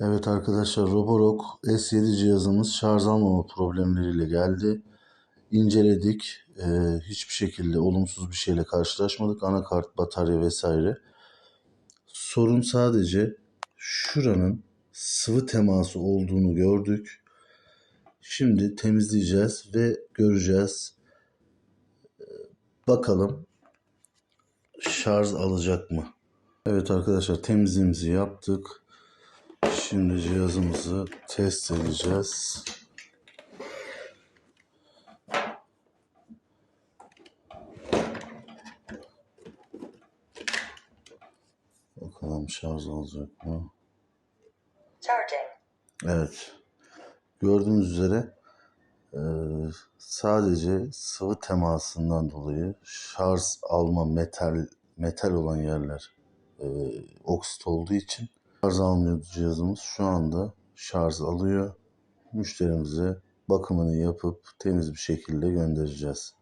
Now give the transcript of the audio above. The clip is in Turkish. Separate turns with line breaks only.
Evet arkadaşlar Roborock S7 cihazımız şarj almama problemleriyle geldi. İnceledik. Ee, hiçbir şekilde olumsuz bir şeyle karşılaşmadık. Anakart, batarya vesaire. Sorun sadece şuranın sıvı teması olduğunu gördük. Şimdi temizleyeceğiz ve göreceğiz. Ee, Bakalım şarj alacak mı? Evet arkadaşlar temizliğimizi yaptık. Şimdi cihazımızı test edeceğiz. Bakalım şarj alacak mı?
Charging.
Evet. Gördüğünüz üzere e, sadece sıvı temasından dolayı şarj alma metal metal olan yerler e, oksit olduğu için şarj almıyordu cihazımız. Şu anda şarj alıyor. Müşterimize bakımını yapıp temiz bir şekilde göndereceğiz.